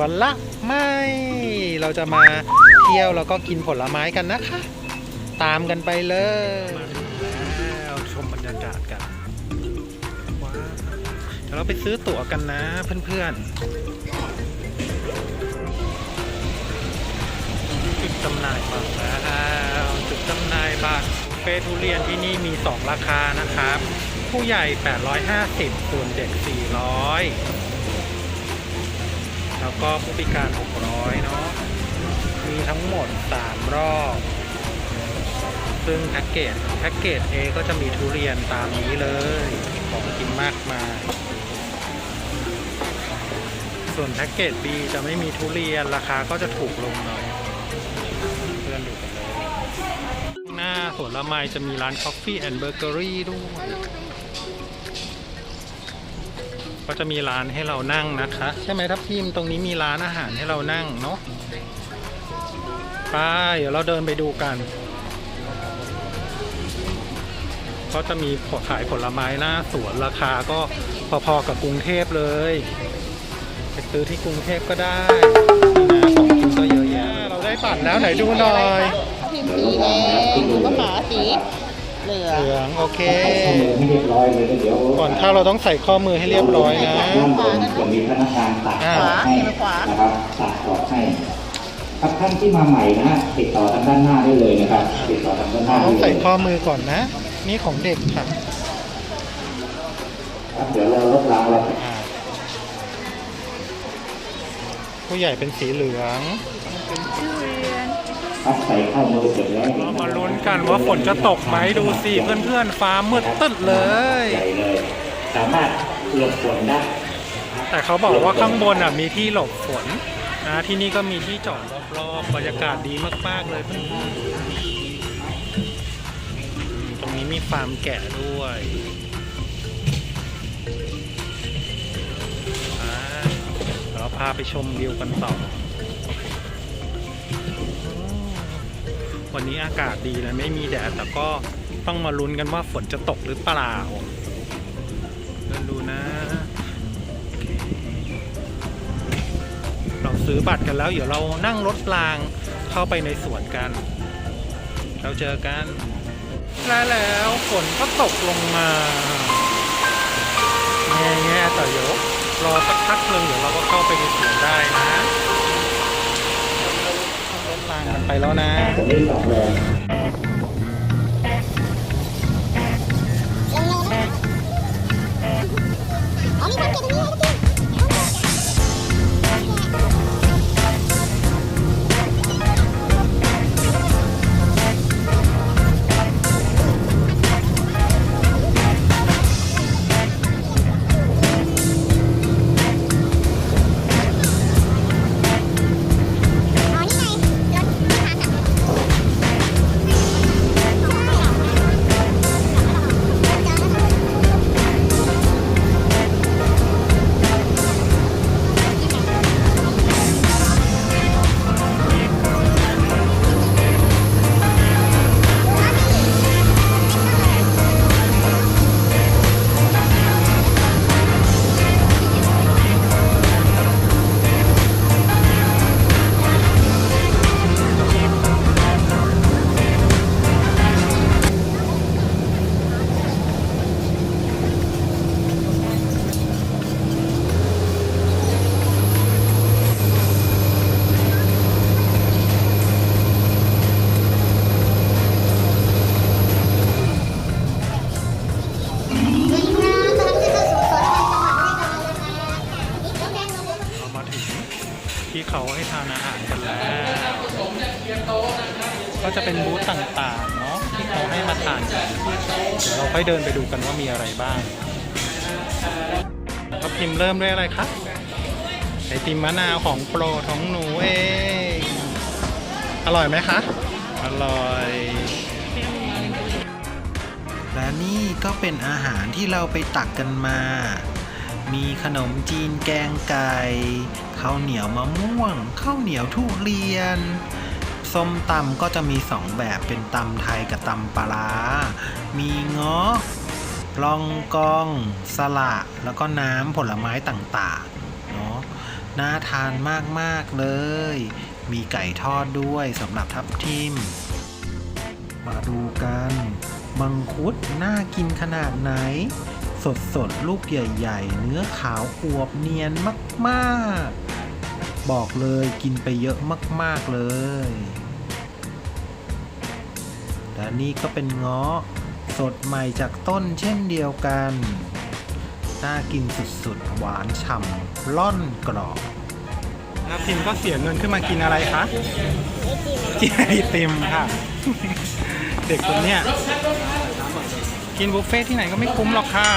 วนละไม่เราจะมาเที่ยวแล้วก็กินผลไม้กันนะคะ ตามกันไปเลยแล้วชมบรรยากาศกันว้าวเดี๋ยวเราไปซื้อตั๋วกันนะเพื่อนๆจุดจำหน่ายบัตรแล้วจุดจำหน่ายบัตรเฟทุเรียนที่นี่มี 2 ราคานะครับ ผู้ใหญ่ 850 ส่วนเด็ก 400 แล้วก็ผู้พิการ 600 เนาะ มีทั้งหมด 3 รอบ ซึ่งแพ็กเกจ แพ็กเกจ A ก็จะมีทุเรียนตามนี้เลย ของกินมากมาย ส่วนแพ็กเกจ B จะไม่มีทุเรียน ราคาก็จะถูกลงหน่อย เพื่อนดูกันเลย หน้าสวนละไมจะมีร้าน Coffee and Bakery ด้วย ก็จะมีร้านให้เรานั่งนะคะ ใช่ไหมทับทิมตรงนี้มีร้านอาหารให้เรานั่งเนาะไปเดี๋ยวเราเดินไปดูกันก็จะมีขายผลไม้หน้าสวนราคาก็พอๆกับกรุงเทพเลยไปซื้อที่กรุงเทพก็ได้นี่นะของกินก็เยอะแยะเราได้บัตรแล้วไหนดูหน่อยพิมพ์สีแดงกระป๋าสี เหลืองเหลืองโอเคข้อมูลให้เรียบร้อยเลยเดี๋ยวก่อนเข้าเราต้องใส่ข้อมือให้เรียบร้อยนะด้านบนจะมีพนักงานตัดอ่าออกให้นะครับตัดออกให้ครับท่านที่มาใหม่นะฮะติดต่อทางด้านหน้าได้เลยนะครับติดต่อทางด้านหน้าต้ได้องเลใส่ยข้อมือก่อนนะ นี่ของเด็กค่ะครับเดี๋ยวเราลดรางวัลอ่าผู้ใหญ่เป็นสีเหลือง ครับใส่ข้อมือเสร็จแล้วเรามาลุ้นกันว่าฝนจะตกไหมดูสิเพื่อนๆฟ้ามืดตึ๊ดเลยใหญ่เลย สามารถหลบฝนได้แต่เขาบอกว่าข้างบนอะมีที่หลบฝนนะที่นี่ก็มีที่จอดรอบๆบรรยากาศดีมากๆเลยเพื่อนๆตรงนี้มีฟาร์มแกะด้วยอ่าเดี๋ยวเราพาไปชมวิวกันต่อ วันนี้อากาศดีนะไม่มีแดดแต่ก็ต้องมาลุ้นกันว่าฝนจะตกหรือเปล่าเดินดูนะ เราซื้อบัตรกันแล้ว เดี๋ยวเรานั่งรถรางเข้าไปในสวนกัน เราเจอกันและแล้วฝนก็ตกลงมาแง่แง่แต่เดี๋ยวรอสักพักหนึ่งเดี๋ยวเราก็เข้าไปในสวนได้นะรถรางกัน ไปแล้วนะ ดินไปดูกันว่ามีอะไรบ้างครับพิมเริ่มด้วยอะไรคะไอติมมะนาวของโปรของหนูเองอร่อยไหมคะ อร่อย และนี่ก็เป็นอาหารที่เราไปตักกันมา มีขนมจีนแกงไก่ข้าวเหนียวมะม่วงข้าวเหนียวทุเรียน ส้มตำก็จะมีสองแบบเป็นตำไทยกับตำปลาร้ามีเงาะลองกอง สละแล้วก็น้ำผลไม้ต่างๆเนาะน่าทานมากๆเลย มีไก่ทอดด้วยสำหรับทับทิม มาดูกันมังคุดน่ากินขนาดไหน สดสดๆลูกใหญ่ ๆ เนื้อขาวอวบเนียนมาก ๆ บอกเลยกินไปเยอะมาก ๆ เลยและนี่ก็เป็นเงาะสดใหม่จากต้นเช่นเดียวกัน น่ากินสุด ๆ หวานฉ่ำล่อนกรอบนับทิมก็เสียเงินขึ้นมากินอะไรคะ กินไอติมค่ะ เด็กคนเนี้ยกินบุฟเฟ่ที่ไหนก็ไม่คุ้มหรอกค่ะ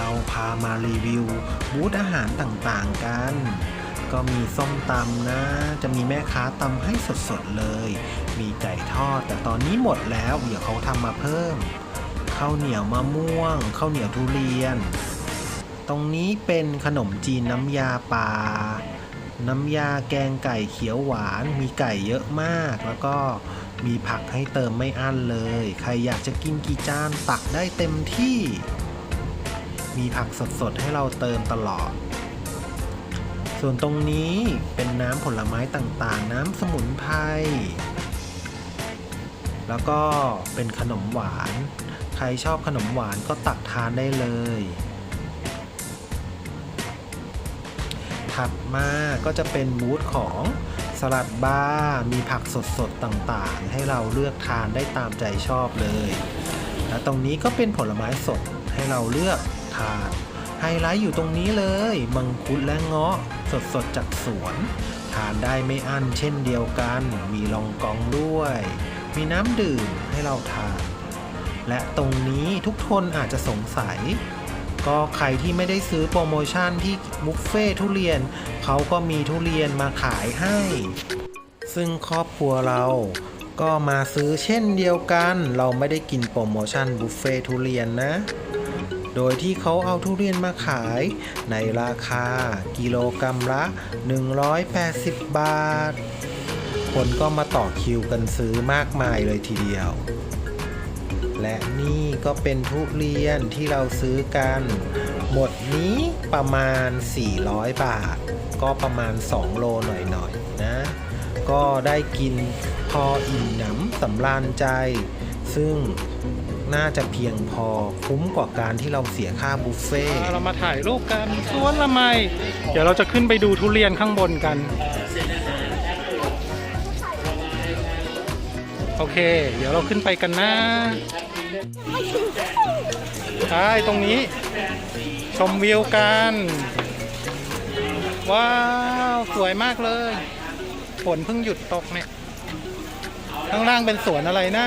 เราพามารีวิวบูธอาหารต่างๆกัน ก็มีส้มตำนะ จะมีแม่ค้าตำให้สดๆเลย มีไก่ทอดแต่ตอนนี้หมดแล้ว เดี๋ยวเขาทำมาเพิ่มข้าวเหนียวมะม่วงข้าวเหนียวทุเรียน ตรงนี้เป็นขนมจีนน้ำยาปลาน้ำยาแกงไก่เขียวหวาน มีไก่เยอะมาก แล้วก็มีผักให้เติมไม่อั้นเลย ใครอยากจะกินกี่จานตักได้เต็มที่ มีผักสดๆ ให้เราเติมตลอด ส่วนตรงนี้เป็นน้ำผลไม้ต่างๆ น้ำสมุนไพร แล้วก็เป็นขนมหวาน ใครชอบขนมหวานก็ตักทานได้เลย ถัดมาก็จะเป็นบูธของสลัดบาร์มีผักสดๆ ต่างๆ ให้เราเลือกทานได้ตามใจชอบเลย และตรงนี้ก็เป็นผลไม้สดให้เราเลือก ทาน ไฮไลท์อยู่ตรงนี้เลย มังคุดและเงาะสดๆจากสวน ทานได้ไม่อั้นเช่นเดียวกัน มีลองกองด้วย มีน้ำดื่มให้เราทาน และตรงนี้ทุกคนอาจจะสงสัย ก็ใครที่ไม่ได้ซื้อโปรโมชั่นที่บุฟเฟ่ทุเรียน เขาก็มีทุเรียนมาขายให้ ซึ่งครอบครัวเราก็มาซื้อเช่นเดียวกัน เราไม่ได้กินโปรโมชั่นบุฟเฟ่ทุเรียนนะ โดยที่เขาเอาทุเรียนมาขายในราคากิโลกรรัมละ 180 บาท คนก็มาต่อคิวกันซื้อมากมายเลยทีเดียว และนี่ก็เป็นทุเรียนที่เราซื้อกัน หมดนี้ประมาณ 400 บาท ก็ประมาณ 2 โลหน่อยๆนะก็ได้กินพออิ่มหนำสำราญใจ ซึ่ง น่าจะเพียงพอคุ้มกว่าการที่เราเสียค่าบุฟเฟ่ต์เรามาถ่ายรูปกันสวนละไม เดี๋ยวเราจะขึ้นไปดูทุเรียนข้างบนกัน โอเค เดี๋ยวเราขึ้นไปกันนะใช่ตรงนี้ ชมวิวกัน ว้าว สวยมากเลยฝนเพิ่งหยุดตกเนี่ย ข้างล่างเป็นสวนอะไรนะ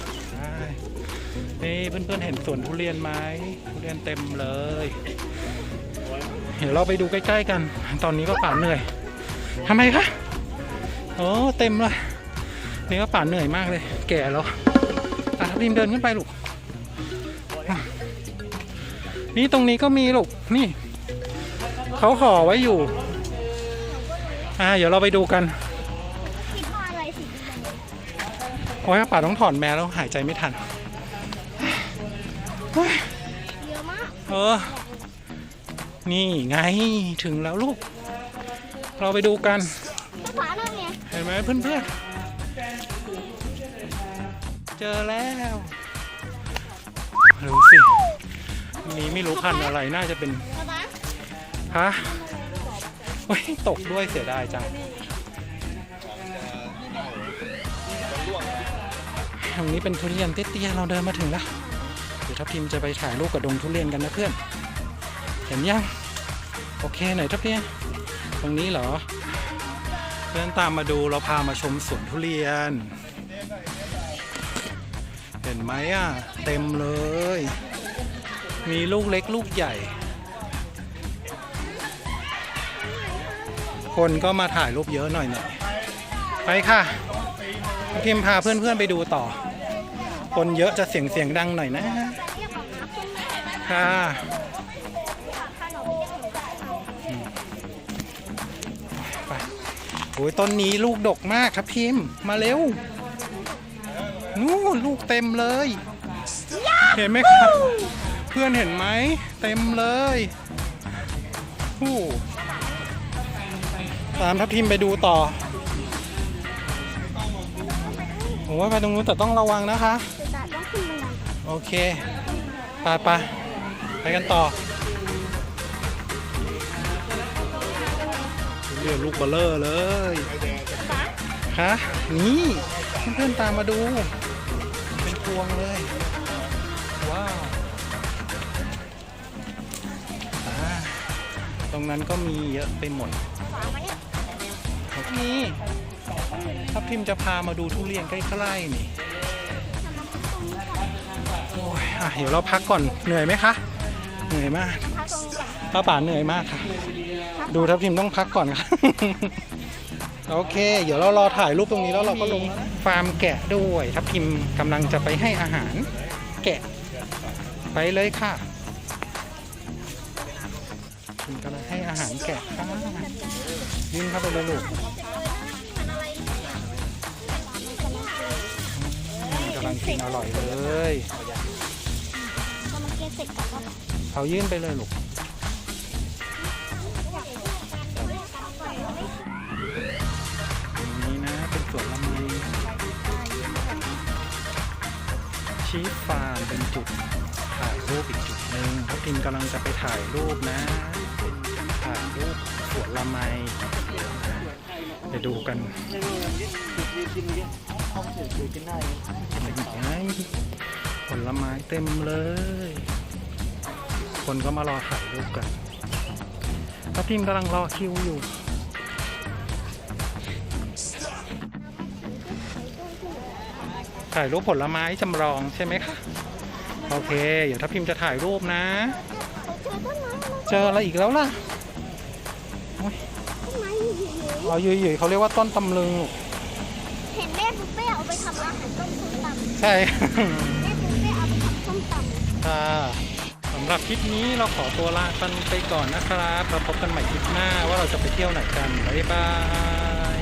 นี่เพื่อนๆเห็นสวนทุเรียนไหมทุเรียนเต็มเลย เดี๋ยวเราไปดูใกล้ ๆ กัน ตอนนี้ก็ป่าเหนื่อยทำไมคะโอ้เต็มเลยนี่ก็ป่าเหนื่อยมากเลย แก่แล้วอะทับทิมเดินขึ้นไปลูกนี่ตรงนี้ก็มีลูกนี่เขาห่อไว้อยู่ อ่า เดี๋ยวเราไปดูกันโอ้ยป่าต้องถอนแมสแล้วหายใจไม่ทัน เออ นี่ไงถึงแล้วลูก เราไปดูกันภาษานั่นไงเห็นไหมเพื่อนๆ เจอแล้วดูสิอันนี้ไม่รู้พันธุ์อะไรน่าจะเป็นภาษาฮะโอ้ยตกด้วยเสียดายจังตรงนี้เป็นทุเรียนเตี้ยๆเราเดินมาถึงแล้วเดี๋ยว ทัพทีมจะไปถ่ายรูปกับดงทุเรียนกันนะเพื่อน เห็นยัง โอเคไหนทัพเทียตรงนี้เหรอ เพื่อนตามมาดูเราพามาชมสวนทุเรียน เห็นไหมอะ เต็มเลย มีลูกเล็กลูกใหญ่ คนก็มาถ่ายรูปเยอะหน่อยหน่อยไปค่ะพิมพพาเพื่อนๆไปดูต่อ คนเยอะจะเสียงเสียงดังหน่อยนะ ค่ะอืมไปโอ้ยต้นนี้ลูกดกมากครับพิมพ์มาเร็ว นู่นลูกเต็มเลย เห็นไหมครับ เพื่อนเห็นไหม เต็มเลยโอ้ตามทัพทีมไปดูต่อผมว่าไปตรงนู้นแต่ต้องระวังนะคะ โอเค ไปไป ไปกันต่อเรียลูกเบลเลอร์เลยคะนี่เพื่อนๆตามมาดู เป็นพวงเลย ว้าวอ่าตรงนั้นก็มีเยอะไปหมดนี่ถ้าพิมพ์จะพามาดูทุเรียนใกล้ๆนี่โอ้ยอะเดี๋ยวเราพักก่อนเหนื่อยไหมคะ เหนื่อยมากป้าป่าเหนื่อยมากค่ะ ดูทัพทิมต้องพักก่อนค่ะ โอเค เดี๋ยวเรารอถ่ายรูปตรงนี้แล้วเราก็ลงแล้วนะฟาร์มแกะด้วย ทัพทิมกำลังจะไปให้อาหาร แกะ ไปเลยค่ะทิมกำลังให้อาหารแกะค่ะยื่นเข้าไปเลยลูกอืมกำลังกินอร่อยเลยเเขายื่นไปเลยลูกตรงนี้นะ เป็นสวนลำไยชีฟฟาร์มเป็นจุดถ่ายรูปอีกจุดหนึ่งทัพทิมกำลังจะไปถ่ายรูปนะ เป็นถ่ายรูปสวนลำไยไปดูกันเป็นไงผลไม้เต็มเลย คนก็มารอถ่ายรูปกันทัพทิมกำลังรอคิวอยู่ ถ่ายรูปผลไม้จำลองใช่ไหมคะ โอเค เดี๋ยวถ้าพิมพ์จะถ่ายรูปนะ เจออะไรอีกแล้วล่ะโอ๊ยอ๋อยุยๆเขาเรียกว่าต้นตำลึงลูกเห็นแม่บุฟเฟ่เอาไปทำอาหารต้มส้มตำใช่ แม่บุฟเฟ่เอาไปทำส้มตำค่ะสำหรับคลิปนี้เราขอตัวลากันไปก่อนนะครับเราพบกันใหม่คลิปหน้าว่าเราจะไปเที่ยวไหนกัน บ๊ายบาย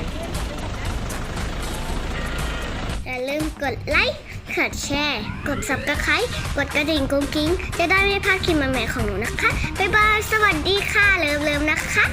อย่าลืมกดไลค์ กดแชร์ กด subscribe กดกระดิ่งกุ้งกิ้ง จะได้ไม่พลาดคลิปใหม่ๆของหนูนะคะ บ๊ายบาย สวัสดีค่ะ เลิฟๆนะคะ